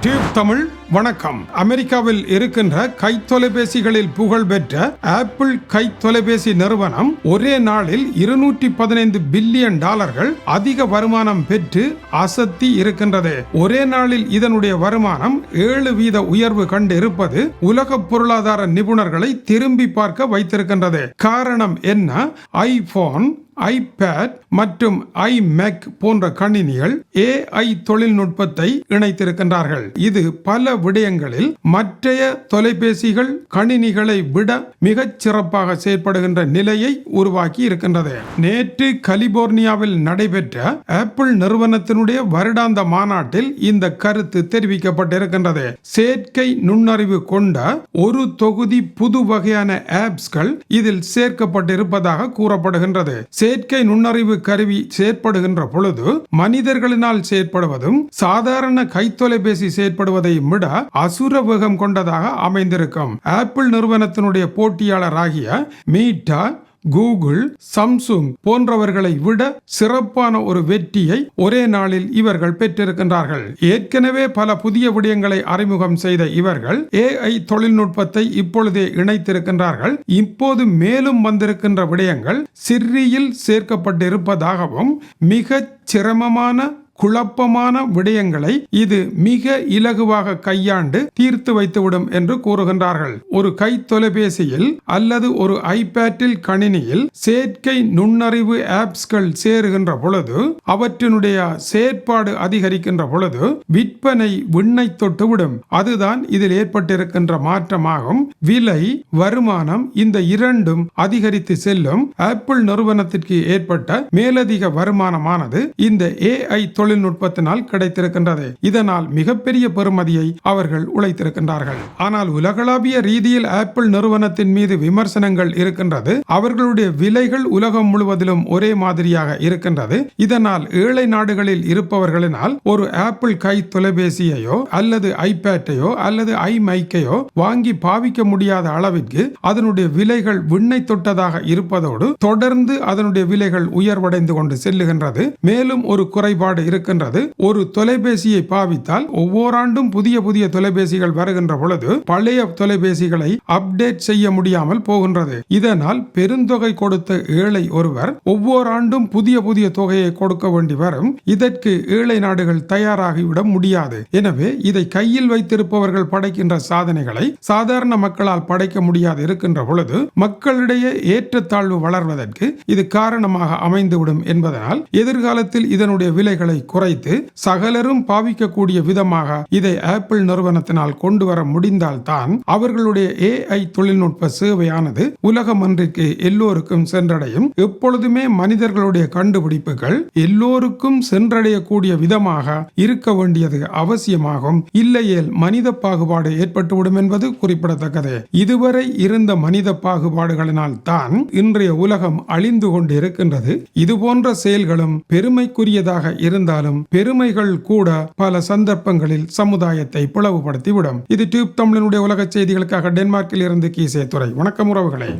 Tube Tamil வணக்கம். அமெரிக்காவில் இருக்கின்ற கை தொலைபேசிகளில் புகழ் புகழ்பெற்ற ஆப்பிள் கை தொலைபேசி நிறுவனம் ஒரே நாளில் இருநூற்றி பதினைந்து பில்லியன் டாலர்கள் அதிக வருமானம் பெற்று அசத்தி இருக்கின்றது. ஒரே நாளில் இதனுடைய வருமானம் ஏழு வீத உயர்வு கண்டு இருப்பது உலக பொருளாதார நிபுணர்களை திரும்பி பார்க்க வைத்திருக்கின்றது. காரணம் என்ன? ஐபோன் ஐபேட் மற்றும் ஐமேக் போன்ற கணினிகள் ஏஐ தொழில்நுட்பத்தை இணைத்திருக்கின்றார்கள். இது பல விடயங்களில் மற்றைய தொலைபேசிகள் கணினிகளை விட மிகச் சிறப்பாக செயற்படுகின்ற நிலையை உருவாக்கி இருக்கின்றது. நேற்று கலிபோர்னியாவில் நடைபெற்ற ஆப்பிள் நிறுவனத்தினுடைய வருடாந்த மாநாட்டில் இந்த கருத்து தெரிவிக்கப்பட்டிருக்கின்றது. செயற்கை நுண்ணறிவு கொண்ட ஒரு தொகுதி புது வகையான ஆப்ஸ்கள் இதில் சேர்க்கப்பட்டிருப்பதாக கூறப்படுகின்றது. செயற்கை நுண்ணறிவு கருவி செயற்படுகின்ற பொழுது மனிதர்களினால் செயற்படுவதும் சாதாரண கைத்தொலைபேசி செயற்படுவதை விட அசுர வேகம் கொண்டதாக அமைந்திருக்கும். ஆப்பிள் நிறுவனத்தினுடைய போட்டியாளராகிய மீட்டா கூகுள் சம்சுங் போன்றவர்களை விட சிறப்பான ஒரு வெற்றியை ஒரே நாளில் இவர்கள் பெற்றிருக்கின்றார்கள். ஏற்கனவே பல புதிய விடயங்களை அறிமுகம் செய்த இவர்கள் ஏஐ தொழில்நுட்பத்தை இப்பொழுதே இணைத்திருக்கின்றார்கள். இப்போது மேலும் வந்திருக்கின்ற விடயங்கள் சிறியில் சேர்க்கப்பட்டிருப்பதாகவும் மிகச் சிரமமான குழப்பமான விடயங்களை இது மிக இலகுவாக கையாண்டு தீர்த்து வைத்துவிடும் என்று கூறுகின்றார்கள். ஒரு கை தொலைபேசியில் அல்லது ஒரு ஐபேட்டில் கணினியில் செயற்கை நுண்ணறிவு ஆப்ஸ்கள் சேருகின்ற பொழுது அவற்றினுடைய செயற்பாடு அதிகரிக்கின்ற பொழுது விற்பனை விண்ணை தொட்டுவிடும். அதுதான் இதில் ஏற்பட்டிருக்கின்ற மாற்றமாகும். விலை வருமானம் இந்த இரண்டும் அதிகரித்து செல்லும் ஆப்பிள் நிறுவனத்திற்கு ஏற்பட்ட மேலதிக வருமானமானது இந்த ஏஐ தொழில்நுட்பத்தினால் கிடைத்திருக்கின்றது. இதனால் மிகப்பெரிய பெறுமதியை அவர்கள் உழைத்திருக்கின்றார்கள். ஆனால் உலகளாவிய ரீதியில் ஆப்பிள் நிறுவனத்தின் மீது விமர்சனங்கள் இருக்கின்றது. அவர்களுடைய விலைகள் உலகம் முழுவதிலும் ஒரே மாதிரியாக இருக்கின்றது. இதனால் ஏழை நாடுகளில் இருப்பவர்களினால் ஒரு ஆப்பிள் கை தொலைபேசியையோ அல்லது ஐபேட்டையோ அல்லது ஐ மைக்கையோ வாங்கி பாவிக்க முடியாத அளவிற்கு அதனுடைய விலைகள் விண்ணை தொட்டதாக இருப்பதோடு தொடர்ந்து அதனுடைய விலைகள் உயர்வடைந்து கொண்டு செல்லுகின்றது. மேலும் ஒரு குறைபாடு இருக்கின்றது ஒரு தொலைபேசியை பாவித்தால் ஒவ்வொரு ஆண்டும் புதிய புதிய தொலைபேசிகள் வருகின்ற பொழுது பழைய தொலைபேசிகளை அப்டேட் செய்ய முடியாமல் போகின்றது. இதனால் பெருந்தொகை கொடுத்த ஏழை ஒருவர் ஒவ்வொரு ஆண்டும் புதிய புதிய தொகையை கொடுக்க வேண்டி வரும். இதற்கு ஏழை நாடுகள் தயாராகிவிட முடியாது. எனவே இதை கையில் வைத்திருப்பவர்கள் படைக்கின்ற சாதனைகளை சாதாரண மக்களால் படைக்க முடியாது இருக்கின்ற பொழுது மக்களிடையே ஏற்றத்தாழ்வு வளர்வதற்கு இது காரணமாக அமைந்துவிடும் என்பதனால் எதிர்காலத்தில் இதனுடைய விலைகளை குறைத்து சகலரும் பாவிக்கக்கூடிய விதமாக இதை ஆப்பிள் நிறுவனத்தினால் கொண்டு வர முடிந்தால்தான் அவர்களுடைய ஏஐ தொழில்நுட்ப சேவையானது உலகம் அன்றைக்கு எல்லோருக்கும் சென்றடையும். எப்பொழுதுமே மனிதர்களுடைய கண்டுபிடிப்புகள் எல்லோருக்கும் சென்றடையக்கூடிய விதமாக இருக்க வேண்டியது அவசியமாகும். இல்லையேல் மனித பாகுபாடு ஏற்பட்டுவிடும் என்பது குறிப்பிடத்தக்கது. இதுவரை இருந்த மனித பாகுபாடுகளினால் தான் இன்றைய உலகம் அழிந்து கொண்டு இருக்கின்றது இது போன்ற செயல்களும் பெருமைக்குரியதாக இருந்த இருந்தாலும் பெருமைகள் கூட பல சந்தர்ப்பங்களில் சமுதாயத்தை பிளவுபடுத்திவிடும். இது டியூப் தமிழனுடைய உலக செய்திகளுக்காக டென்மார்க்கில் இருந்து கீசே துறை வணக்கம் உறவுகளே.